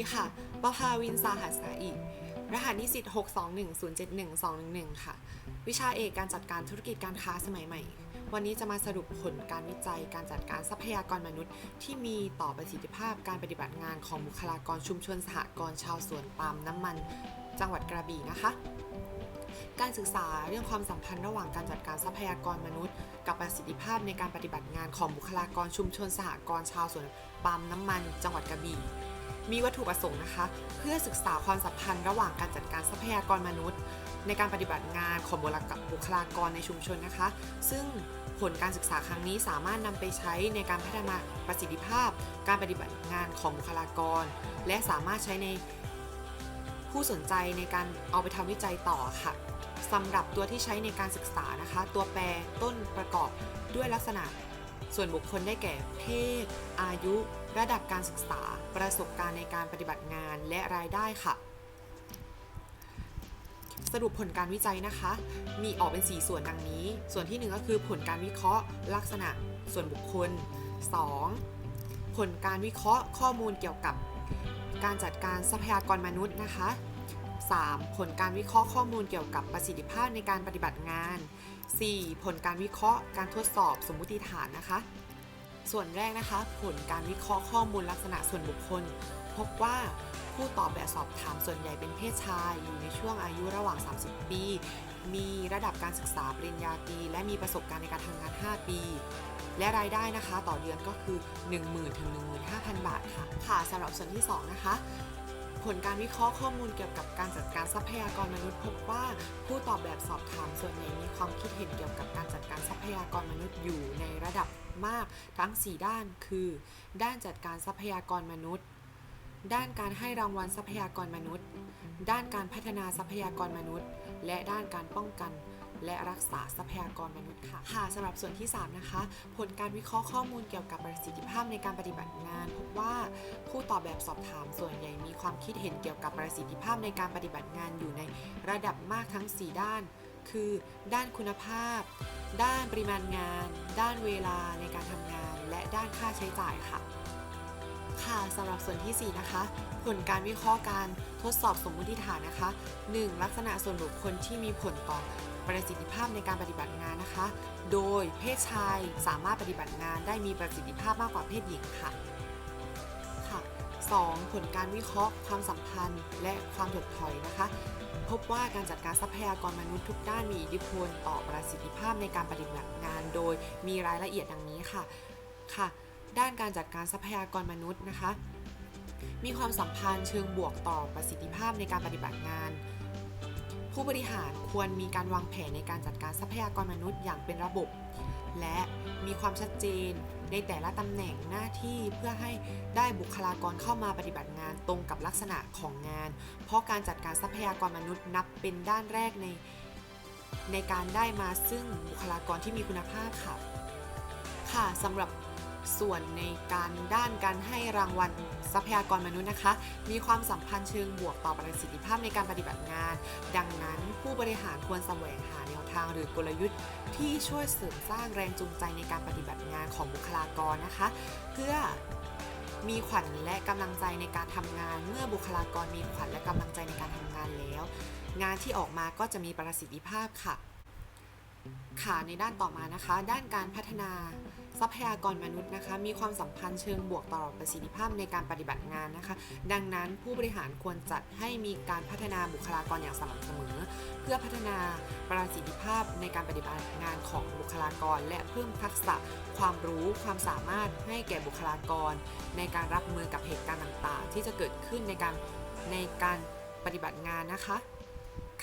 ดีค่ะประภาวินสาหัสสาอีรหัสนิสิต621071211 ค่ะ วิชาเอกการจัดการธุรกิจการค้าสมัยใหม่ วันนี้จะมาสรุปผลการวิจัยการจัดการทรัพยากรมนุษย์ ที่มีต่อประสิทธิภาพการปฏิบัติงานของบุคลากรชุมชนสหกรณ์ชาวสวนปาล์มน้ำมัน จังหวัดกระบี่นะคะ การศึกษาเรื่องความสัมพันธ์ระหว่างการจัดการทรัพยากรมนุษย์ กับประสิทธิภาพในการปฏิบัติงานของบุคลากรชุมชนสหกรณ์ชาวสวนปาล์มน้ำมัน จังหวัดกระบี่ มีวัตถุประสงค์นะคะ เพื่อศึกษาความสัมพันธ์ระหว่างการจัดการทรัพยากรมนุษย์ ในการปฏิบัติงานของบุคลากรในชุมชนนะคะ ซึ่งผลการศึกษาครั้งนี้สามารถนำไปใช้ในการพัฒนาประสิทธิภาพ การปฏิบัติงานของบุคลากร และสามารถใช้ในผู้สนใจในการเอาไปทำวิจัยต่อค่ะสำหรับตัวที่ใช้ในการศึกษานะคะ ตัวแปรต้นประกอบด้วยลักษณะ ส่วนบุคคลได้แก่เพศ อายุ ระดับการศึกษา ประสบการณ์ในการปฏิบัติงานและรายได้ค่ะ สรุปผลการวิจัยนะคะ มีออกเป็น 4 ส่วนดังนี้ ส่วนที่ 1 ก็คือผลการวิเคราะห์ ลักษณะส่วนบุคคล 2. ผลการวิเคราะห์ข้อมูลเกี่ยวกับการจัดการทรัพยากรมนุษย์นะคะ 3. ผลการวิเคราะห์ข้อมูลเกี่ยวกับประสิทธิภาพในการปฏิบัติงาน 4. ผลการวิเคราะห์การทดสอบสมมุติฐานนะคะ ส่วนแรกนะคะ ผลการวิเคราะห์ข้อมูลลักษณะส่วนบุคคล พบว่าผู้ตอบแบบสอบถามส่วนใหญ่เป็นเพศชาย อยู่ในช่วงอายุระหว่าง 30 ปี มีระดับการศึกษาปริญญาตรีและมีประสบการณ์ในการทำงาน 5 ปี และรายได้นะคะ ต่อเดือนก็คือ 10,000ถึง15,000 บาทค่ะ ค่ะสำหรับส่วนที่ 2 นะคะผลการวิเคราะห์ข้อมูลเกี่ยวกับการจัดการทรัพยากรมนุษย์พบว่า ผู้ตอบแบบสอบถามส่วนใหญ่มีความคิดเห็นเกี่ยวกับการจัดการทรัพยากรมนุษย์อยู่ใน ระดับมากทั้ง 4 ด้านคือ ด้านจัดการทรัพยากรมนุษย์ ด้านการให้รางวัลทรัพยากรมนุษย์ ด้านการพัฒนาทรัพยากรมนุษย์ และด้านการป้องกันและรักษาทรัพยากรมนุษย์ค่ะ ค่ะสำหรับส่วนที่ 3 นะคะ ผลการวิเคราะห์ข้อมูลเกี่ยวกับประสิทธิภาพในการปฏิบัติงาน พบว่าผู้ตอบแบบสอบถามส่วนใหญ่มีความคิดเห็นเกี่ยวกับประสิทธิภาพในการปฏิบัติงานอยู่ในระดับมากทั้ง 4 ด้าน คือ ด้านคุณภาพ ด้านปริมาณงาน ด้านเวลาในการทำงาน และด้านค่าใช้จ่ายค่ะ ค่ะสำหรับส่วนทีสี่ 4 นะคะ ผลการวิเคราะห์การทดสอบสมมติฐานนะคะ 1. ลักษณะส่วนบุคคลที่มีผลต่อประสิทธิภาพในการปฏิบัติงานนะคะ โดยเพศชายสามารถปฏิบัติงานได้มีประสิทธิภาพมากกว่าเพศหญิงค่ะค่ะ 2. ผลการวิเคราะห์ความสัมพันธ์และความถดถอยนะคะ พบว่าการจัดการทรัพยากรมนุษย์ทุกด้านมีอิทธิพลต่อประสิทธิภาพในการปฏิบัติงาน โดยมีรายละเอียดดังนี้ค่ะค่ะ ด้านการจัดการทรัพยากรมนุษย์นะคะ มีความสัมพันธ์เชิงบวกต่อประสิทธิภาพในการปฏิบัติงานผู้บริหารควรมีการวางแผนในการจัดการทรัพยากรมนุษย์อย่างเป็นระบบ และมีความชัดเจนในแต่ละตำแหน่งหน้าที่เพื่อให้ได้บุคลากรเข้ามาปฏิบัติงานตรงกับลักษณะของงาน เพราะการจัดการทรัพยากรมนุษย์นับเป็นด้านแรกใน ในการได้มาซึ่งบุคลากรที่มีคุณภาพค่ะ ค่ะสำหรับ ส่วนในการด้านการให้รางวัลทรัพยากรมนุษย์นะคะ มีความสัมพันธ์เชิงบวกต่อประสิทธิภาพในการปฏิบัติงาน ดังนั้นผู้บริหารควรแสวงหาแนวทางหรือกลยุทธ์ ที่ช่วยเสริมสร้างแรงจูงใจในการปฏิบัติงานของบุคลากรนะคะ เพื่อมีขวัญและกำลังใจในการทำงาน เมื่อบุคลากรมีขวัญและกำลังใจในการทำงานแล้ว งานที่ออกมาก็จะมีประสิทธิภาพค่ะ ค่ะในด้านต่อมานะคะ ด้านการพัฒนาทรัพยากรมนุษย์นะคะ มีความสัมพันธ์เชิงบวกต่อประสิทธิภาพในการปฏิบัติงานนะคะ ดังนั้นผู้บริหารควรจัดให้มีการพัฒนาบุคลากรอย่างสม่ำเสมอ เพื่อพัฒนาประสิทธิภาพในการปฏิบัติงานของบุคลากร และเพิ่มทักษะความรู้ความสามารถให้แก่บุคลากร ในการรับมือกับเหตุการณ์ต่างๆ ที่จะเกิดขึ้นในการในการปฏิบัติงานนะคะ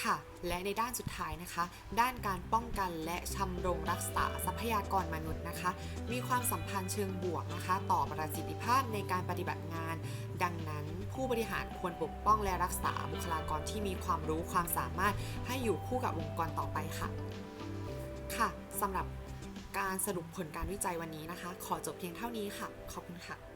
ค่ะ และในด้านสุดท้ายนะคะ ด้านการป้องกันและชำรงรักษาทรัพยากรมนุษย์นะคะ มีความสัมพันธ์เชิงบวกนะคะ ต่อประสิทธิภาพในการปฏิบัติงาน ดังนั้นผู้บริหารควรปกป้องและรักษาบุคลากรที่มีความรู้ความสามารถให้อยู่คู่กับองค์กรต่อไปค่ะ ค่ะสำหรับการสรุปผลการวิจัยวันนี้นะคะ ขอจบเพียงเท่านี้ค่ะ ขอบคุณค่ะ